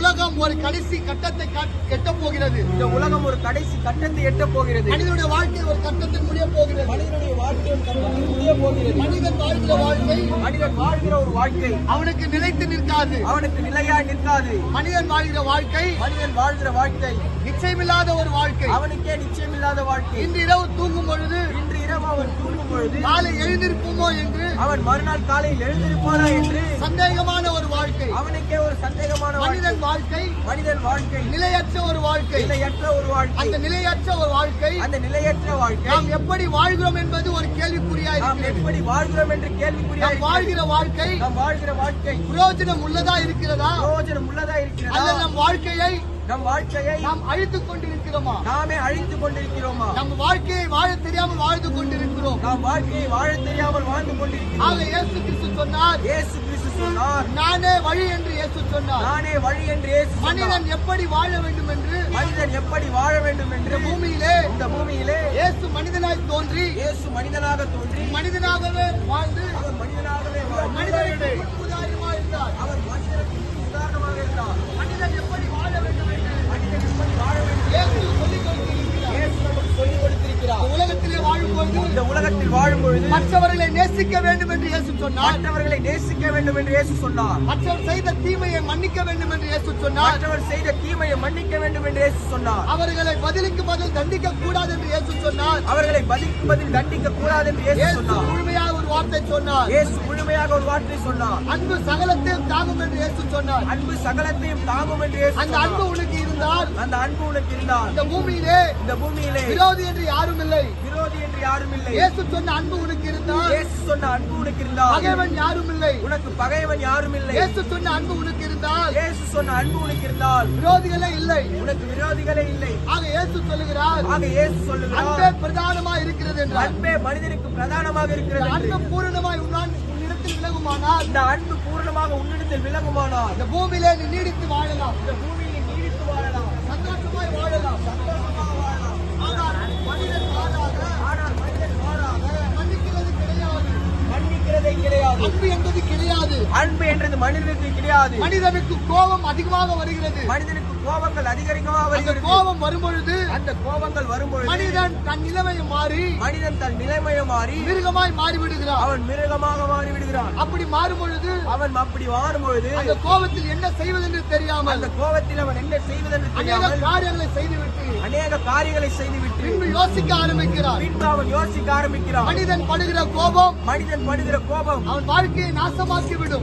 உலகம் ஒரு கடைசி கட்டத்தை எட்ட போகிறது இந்த உலகம் ஒரு கடைசி கட்டத்தை எட்ட போகிறது மனிதனுடைய வாழ்க்கை ஒரு கட்டத்தில் முடிய போகிறது மனிதனுடைய வாழ்க்கை ஒரு கட்டத்தில் முடிய போகிறது மனிதன் வாழ்கிற வாழ்க்கை மனிதன் வாழ்கிற ஒரு வாழ்க்கை. அவனுக்கு நிலைத்து நிற்காது. அவனுக்கு நிலையாய் நிற்காது. மனிதன் வாழ்கிற வாழ்க்கை மனிதன் வாழ்கிற வாழ்க்கை. நிச்சயமில்லாத ஒரு வாழ்க்கை. அவனுக்கே நிச்சயமில்லாத வாழ்க்கை. இன்று இரவு தூங்கும் பொழுது இன்று இரவு அவன் தூங்கும் பொழுது நாளை எழுந்திருப்போமோ என்று அவன் மறுநாள் காலையில் எழுந்திருப்பானா என்று சந்தேகமான ஒரு அவனுக்கே ஒரு சந்தேகமான மனிதன் வாழ்க்கை மனிதன் வாழ்க்கை. நிலையற்ற ஒரு வாழ்க்கை. நிலையற்ற ஒரு வாழ்க்கை. அந்த நிலையற்ற ஒரு வாழ்க்கை. அந்த நிலையற்ற வாழ்க்கை. நாம் எப்படி வாழ்கிறோம் என்பது ஒரு கேள்விக்குறியா இருக்கிறது. எப்படி வாழ்கிறோம் என்று கேள்விக்குறியா வாழ்கிற வாழ்க்கை நாம் வாழ்கிற வாழ்க்கை. பிரயோஜனம் உள்ளதா இருக்கிறதா? பிரயோஜனம் உள்ளதா இருக்கிறதா? அல்லது நம் வாழ்க்கையை நம் வாழ்க்கையை நாம் அழித்துக் கொண்டிருக்கிறோமா? நாமே அழித்துக் கொண்டிருக்கிறோமா? நம் வாழ்க்கையை வாழ தெரியாமல் வாழ்ந்து கொண்டிருக்கிறோம். நாம் வாழ்க்கையை வாழ தெரியாமல் வாழ்ந்து கொண்டிருக்கிறோம். ஆக இயேசு கிறிஸ்து சொன்னார் இயேசு சொன்னார். நானே வழி என்று இயேசு சொன்னார். நானே வழி என்று இயேசு. மனிதன் எப்படி வாழ வேண்டும் என்று மனிதன் எப்படி வாழ வேண்டும் என்று பூமியிலே இந்த பூமியிலே இயேசு மனிதனாய் தோன்றி இயேசு மனிதனாக தோன்றி மனிதனாகவே வாழ்ந்து அவர் மனிதனாகவே. மனிதனுக்கு முன்னுதாரணமாய் இருந்தார். அவர் மனிதனுக்கு உதாரணமாக இருந்தார். மனிதன் எப்படி வாழ வேண்டும் என்று மனிதன் எப்படி வாழ வேண்டும் இயேசு சொல்லிக் கொடுத்திருக்கிறார். இயேசு நமக்கு சொல்லிக் கொடுத்திருக்கிறார். உலகத்திலே வாழும்போது இந்த உலகத்தில் பொழுது மற்றவர்களை நேசிக்க வேண்டும் என்று இயேசு சொன்னார். மற்றவர்களை நேசிக்க வேண்டும் என்று இயேசு சொன்னார். மற்றவர் செய்த தீமையை மன்னிக்க வேண்டும் என்று இயேசு சொன்னார். மற்றவர் செய்த தீமையை மன்னிக்க வேண்டும் என்று இயேசு சொன்னார். அவர்களை பதிலுக்கு பதில் தண்டிக்க கூடாது என்று இயேசு சொன்னார். அவர்களை பதிலுக்கு பதில் தண்டிக்க கூடாது என்று இயேசு சொன்னார். முழுமையாக ஒரு வார்த்தை சொன்னார். இயேசு முழுமையாக ஒரு வார்த்தை சொன்னார். அன்பு சகலத்தையும் தாங்கும் என்று இயேசு சொன்னார். அன்பு சகலத்தையும் தாங்கும் என்று இயேசு அந்த. அன்பு உனக்கு இருந்தால் அந்த அன்பு உனக்கு இருந்தால் இந்த பூமியிலே இந்த பூமியிலே விரோதி என்று யாரும் இல்லை. யாரும் இல்லை இயேசு சொன்ன அன்பு உனக்கு இருந்தால் இயேசு சொன்ன அன்பு உனக்கு இருந்தால் பகைவன் யாரும் இல்லை உனக்கு பகைவன் யாரும் இல்லை இயேசு சொன்ன அன்பு உனக்கு இருந்தால் இயேசு சொன்ன அன்பு உனக்கு இருந்தால். விரோதிகளே இல்லை. உனக்கு விரோதிகளே இல்லை. ஆக இயேசு சொல்லுகிறார். ஆக இயேசு அன்பே சொல்லுகிறார் பிரதானமா இருக்கிறது என்றார். அன்பே மனிதனுக்கு பிரதானமாக இருக்கிறது அன்பு. பூரணமாய் உன்னான் உன்னிடத்தில் விலகுமானால் இந்த அன்பு பூர்ணமாக உன்னிடத்தில் விலகுமானால் இந்த பூமியிலே நீ நீடித்து வாழலாம். இந்த பூமியில் நீடித்து வாழலாம். சந்தோஷமாய் வாழலாம். சந்தோஷமாக வாழலாம் ஆனால் மனிதன் வாழாத ஆனால் மனிதன் மாறாக மன்னிக்கிறது கிடையாது மன்னிக்கிறதே கிடையாது அன்பு என்பது கிடையாது. அன்பு என்றது மனிதனுக்கு கிடையாது. மனிதனுக்கு கோபம் அதிகமாக வருகிறது. மனிதனுக்கு கோபங்கள் அதிகரிக்கமாக வருகிறது? கோபம் வரும்பொழுது அந்த கோபங்கள் வரும்பொழுது மனிதன் தன் நிலைமையை மாறி மனிதன் தன் நிலைமையை மாறி மிருகமாய் மாறிவிடுகிறான். அவன் மிருகமாக மாறி விடுகிறான் அப்படி மாறும் பொழுது அவன் அப்படி மாறும் பொழுது அந்த கோபத்தில் என்ன செய்வதென்று தெரியாமல் அந்த கோபத்தில் அவன் என்ன செய்வதென்று அநேக காரியங்களை செய்துவிட்டு அநேக காரியங்களை செய்துவிட்டு பின்பு யோசிக்க ஆரம்பிக்கிறான் பின்பு அவன் யோசிக்க ஆரம்பிக்கிறான். மனிதன் படுகிற கோபம் மனிதன் படுகிற கோபம் அவன் வாழ்க்கையை நாசமாக்கி விடும்